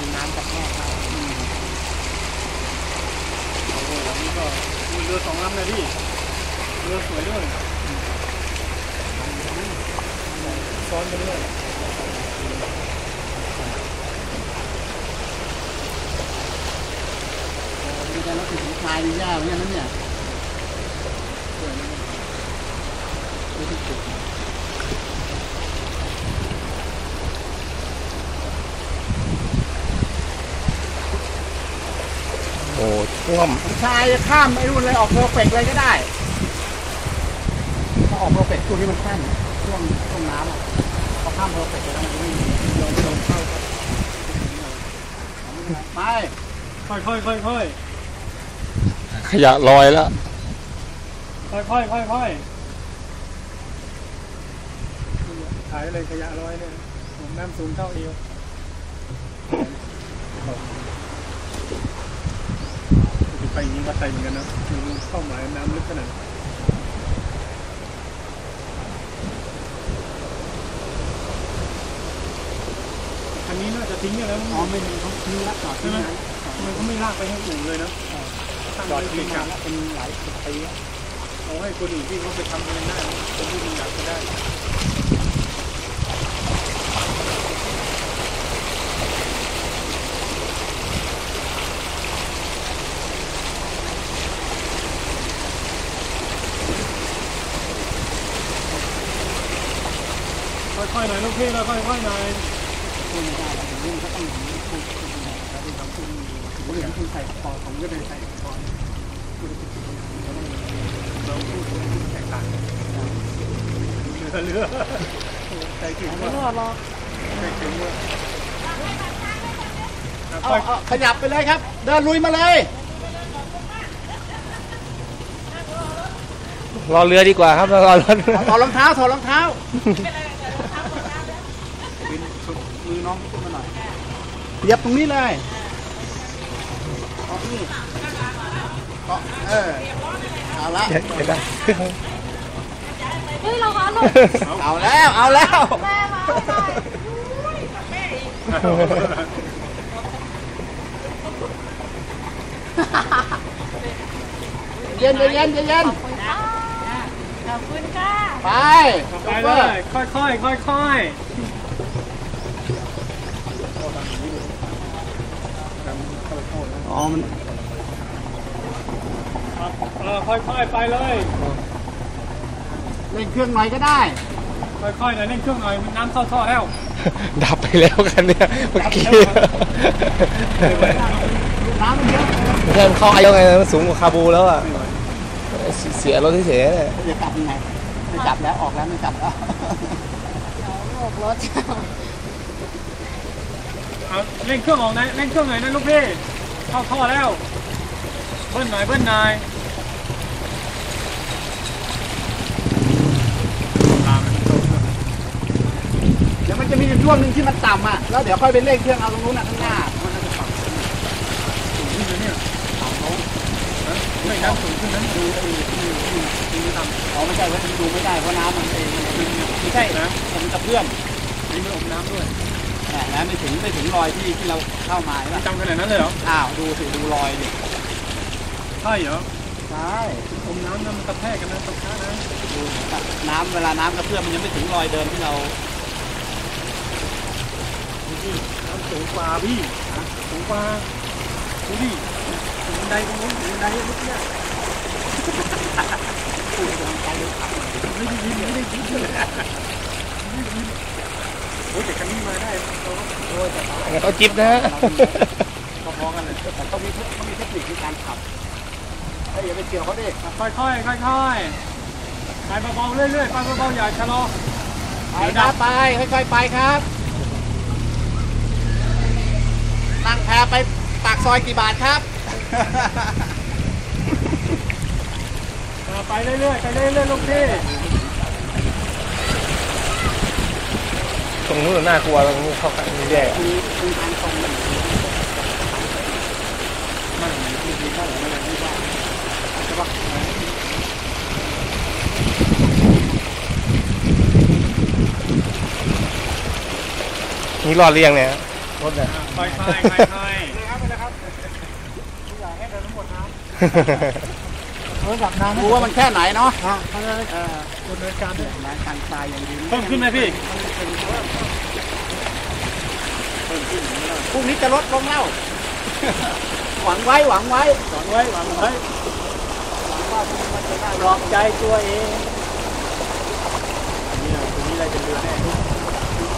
กันน้ำกระแทกเราโอ้โหนี่ก็มีเรือสองลำเลยพี่เรือสวยด้วยซ้อนกันด้วยมีแต่รถถึงชายดีแย่เหมือนกันนั่นเนี่ยไม่ได้จุด โอ้ ท่วมชายข้ามไอ้รุ่นเลยออกเพอร์เฟกเลยก็ได้ถ้าออกเพอร์เฟกช่วงที่มันข้ามช่วงช่วงน้ำอะพอข้ามเพอร์เฟกแล้วมันจะไม่มีลงลงเข้าไปค่อยค่อยค่อยค่อยขยะลอยแล้วค่อยค่อยค่อยค่อยขายเลยขยะร้อยเนี่ยผมน้ำสูงเท่าเอว ไปอย่างนี้ก็ไตเหมือนกันนะดูเข้าหมายน้ำลึกขนาดไหนอันนี้น่าจะทิ้งกันแล้วอ๋อไม่มีเขาทิ้งแล้วจอดที่นั้นทำไมเขาไม่ลากไปให้อู่เลยนะตั้งจอดไว้ที่เกะนั้กะนแล้วเป็นหลายสิบปีแล้วเอาให้คนอื่นที่เขาไปทำเงินได้คนที่มีอยากจะได้ ค่อยๆหน่อยลูกพี่เราค่อยๆหน่อยพูดไม่ได้แล้วผมก็ต้องอย่างนี้พูดแล้วที่ทำพูดมีผมเลยต้องใส่คอผมก็เลยใส่คอพูดเราพูดแตกต่างกันเรือเรือใจถึงไม่ว่ารอดหรอกใจถึงว่าเอาเอาขยับไปเลยครับ เดินลุยมาเลยรอเรือดีกว่าครับรอรถถอดรองเท้าถอดรองเท้าวินชุดมือน้องขึ้นมาหน่อย เหยียบตรงนี้เลยเกาะนี่เกาะเออเอาละเดี๋ยวได้เฮ้ยเราคะลูกเอาแล้วเอาแล้วแม่มาเอาหน่อยอุ้ยกับแม่อีกเย็นเย็นเย็นเย็นขอบคุณค่ะขอบคุณค่ะไป ไปเลย ค่อยๆ ค่อย อ๋อมันๆเออค่อยๆไปเลยเล่นเครื่องหน่อยก็ได้ ค่อยๆหน่อยเล่นเครื่องหน่อยน้ำเข้าท่อแล้ว ดับไปแล้วกันเนี่ยเมื่อกี้น้ำมันเยอะไม่ใช่มันเข้าไอ้ยังไงมันสูงกว่าคาบูแล้วอะเสียรถที่เสียเนี่ยจะจับยังไงไม่จับแล้วออกแล้วไม่จับแล้วโบกรถเอาเล่นเครื่องออกนะเล่นเครื่องหน่อยนะลูกพี่ เข้าท่อแล้ว เบิ้ลหน่อยเบิ้ลหน่อยตามมันตรงนะเดี๋ยวมันจะมีอยู่ช่วงหนึ่งที่มันต่ำอะ แล้วเดี๋ยวค่อยไปเร่งเครื่องเอาตรงนู้นน่ะข้างหน้า มันก็จะปรับสูงขึ้นเลยเนี่ยต่ำลงนะไม่น้ำสูงขึ้นนั้นดูเออที่ที่ที่ทำอ๋อไม่ใช่ว่าดูไม่ได้เพราะน้ำมันเองไม่ใช่นะผมกับเพื่อนมีมืออมน้ำด้วย แต่น้ำไม่ถึงไม่ถึงรอยที่ที่เราเข้ามาใช่ปะจำขนาดนั้นเลยเหรออ้าวดูสิดูรอยดิใช่เหรอใช่อมน้ำน้ำมันกระแทกกันนะตะค้านะดูน้ำเวลาน้ำกับเพื่อนมันยังไม่ถึงรอยเดิมที่เราดูดิน้ำสูงกว่าพี่สูงกว่าดูดิถึงบันไดตรงนู้นถึงบันไดเมื่อกี้ไม่ได้ยินไม่ได้ยินเลย โอ้ยแต่คันนี้มาได้เขาโอ้ยแต่เขางั้นเอาจิ๊บนะฮะพอๆกันเลยแต่เขามีเขามีเทคนิคในการขับเฮ้ยอย่าไปเกี่ยวเขาดิค่อยๆค่อยๆไปเบาๆเรื่อยๆไปเบาๆอย่าชะลอไปครับไปค่อยๆไปครับนั่งแพไปปากซอยกี่บาทครับไปเรื่อยๆไปเรื่อยๆลูกพี่ ตรงนู้นน่ากลัวตรงนู้นเข้ากันแย่มีมีทางตรงมันมันมีมีข้างหลังมันไม่ได้ใช่ปะนี่รอดเรียงเนี่ยรถเนี่ยค่อยๆค่อยๆเลยครับไปเลยครับทุกอย่างให้เดินทั้งหมดน้ำ ระดับน้ำดูว่ามันแค่ไหนเนาะอะเขาจะเออดำเนินการด้วยร้านการทรายอย่างดีเพิ่มขึ้นไหมพี่พรุ่งนี้จะลดลงแล้วหวังไว้หวังไว้หวังไว้หวังไว้หวังว่าพรุ่งนี้มันจะได้หลอกใจตัวเองนี่นะตรงนี้อะไรจะเดือดแน่ทุก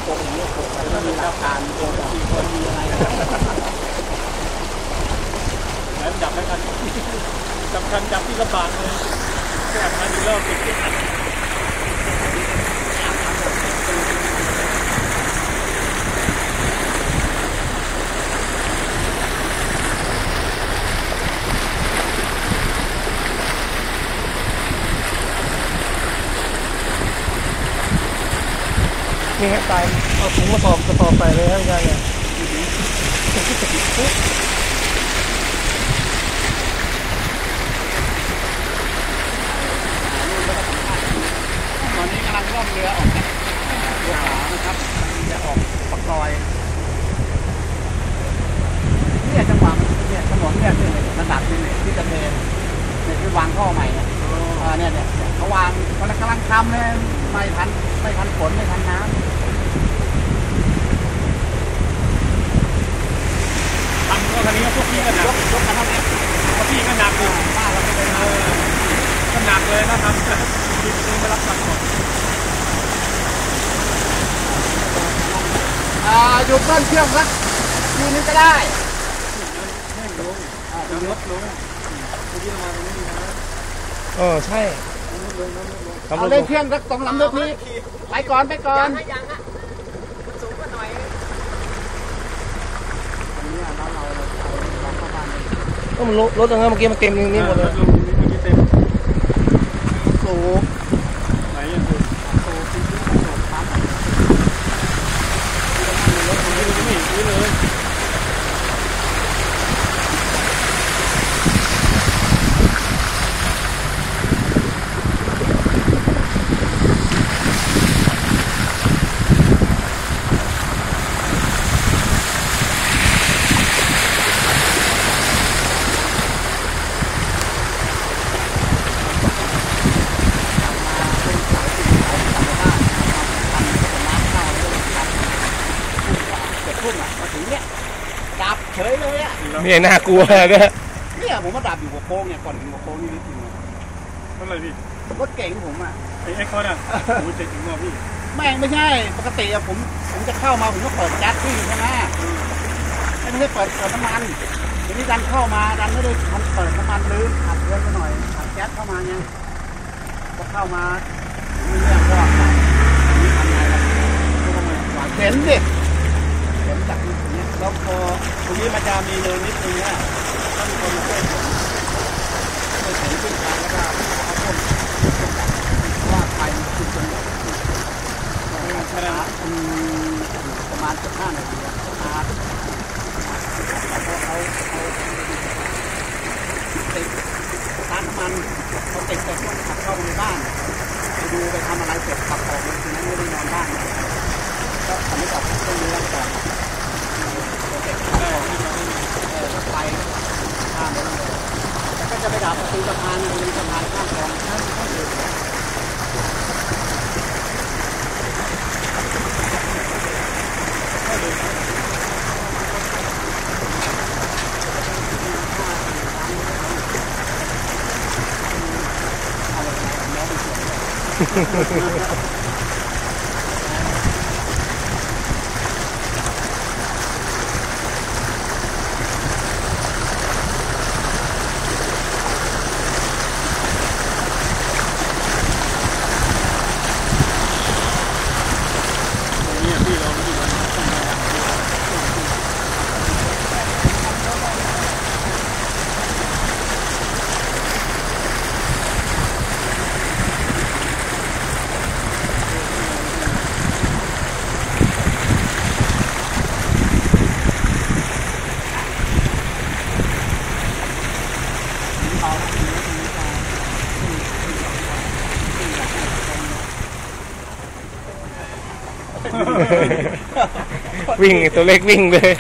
โป่งนี้โป่งไปแล้วมีราคาโป่งมีคนมีอะไร แล้วจับแล้วกันสำ คัญจับที่ลำบากเลยแค่พันอีกรอบติดติดอัดนี่ฮะตายเอาถุงมาสอบกระสอบใส่เลยครับอาจารย์เนี่ย ตอนนี้กำลังล่อง เรือออกจากเรือขาวนะครับจะออกปักลอยเนี่ยจังหวะเนี่ยถนนเนี่ยเนี่ยระดับนี่เนี่ยที่จะเทเนี่ยที่วางท่อใหม่เนี่ยเออเนี่ยเนี่ยเขาวางกำลังกำลังทำเลยไม่ทันไม่ทันฝนไม่ทันน้ำทำก็คันนี้ก็พวกพี่ก็หนักยกยกกันเท่านี้พวกพี่ก็หนักอยู่บ้านเราไม่เป็นเอไรอก็หนักเลยถ้าทำดีจริงไม่รับสั่งก่อน อ่าอยู่เบิ้ลเครื่องสักทีนึงก็ได้แห้งลงน้ำลดลงเมื่อกี้เรามาตรงนี้ดีนะเออใช่น้ำลดลงน้ำลดลงครับเอารถเล่นเครื่องสักสองลำเดียวทีไปก่อนไปก่อนอันนี้เราเราเราเราเข้าบ้านเลยก็มันรถรถตรงนั้นเมื่อกี้มันเต็มนี่หมดเลยลงเมื่อกี้เต็ม สูบ ไหนยังสู สูบที่ที่สูบปั๊ม รถของพี่ก็ไม่ซื้อเลย เจ็ดทุ่มอะมาถึงเนี่ยดับเฉย เลยอะเนี่ยน่ากลัวเนี่ยเนี่ยผมมาดับอยู่หัวโค้งเนี่ยก่อนถึงหัวโค้งนี่นิดนึงอะเท่าไหร่พี่รถเก๋งผมอะไอ้เอ็กซ์เขาเนี่ยโอ้ยเจ็ดถึงว่าพี่แม่งไม่ใช่ปกติอะผมผมจะเข้ามาผมก็เปิดแก๊สที่ใช่ไหมไม่ใช่เปิดเปิดน้ำมันทีนี้ดันเข้ามาดันไม่ได้ทันเปิดน้ำมันลืมขับเกินไปหน่อยขับแก๊สเข้ามาไงพอเข้ามามีเรื่องก็นี่ทำไงล่ะเห็นดิเห็นจากนี้เนี่ย แล้วพอตรงนี้มันจะมีเนินนิดนึงเนี่ยต้องมีคนมาช่วยผมช่วยผมขึ้นไปแล้วก็เอาต้นว่าไฟมันขึ้นจนหมดแค่นั้นอืมประมาณสิบห้านาทีอะมาเขาเขาเขาติดร้านน้ำมันเขาติดเสร็จก็ขับเข้าไปในบ้านไปดูไปทำอะไรเสร็จขับออกมาคืนนั้นไม่ได้นอนบ้านก็ทำให้กับต้นเรื่องก่อนเสร็จขับออก ไฟข้ามไปเลยแล้วก็จะไปดับประตูสะพานเลยมีสะพานข้ามคลองนั่นก็อยู่ต วิ่งตัวเล็กวิ่งเลย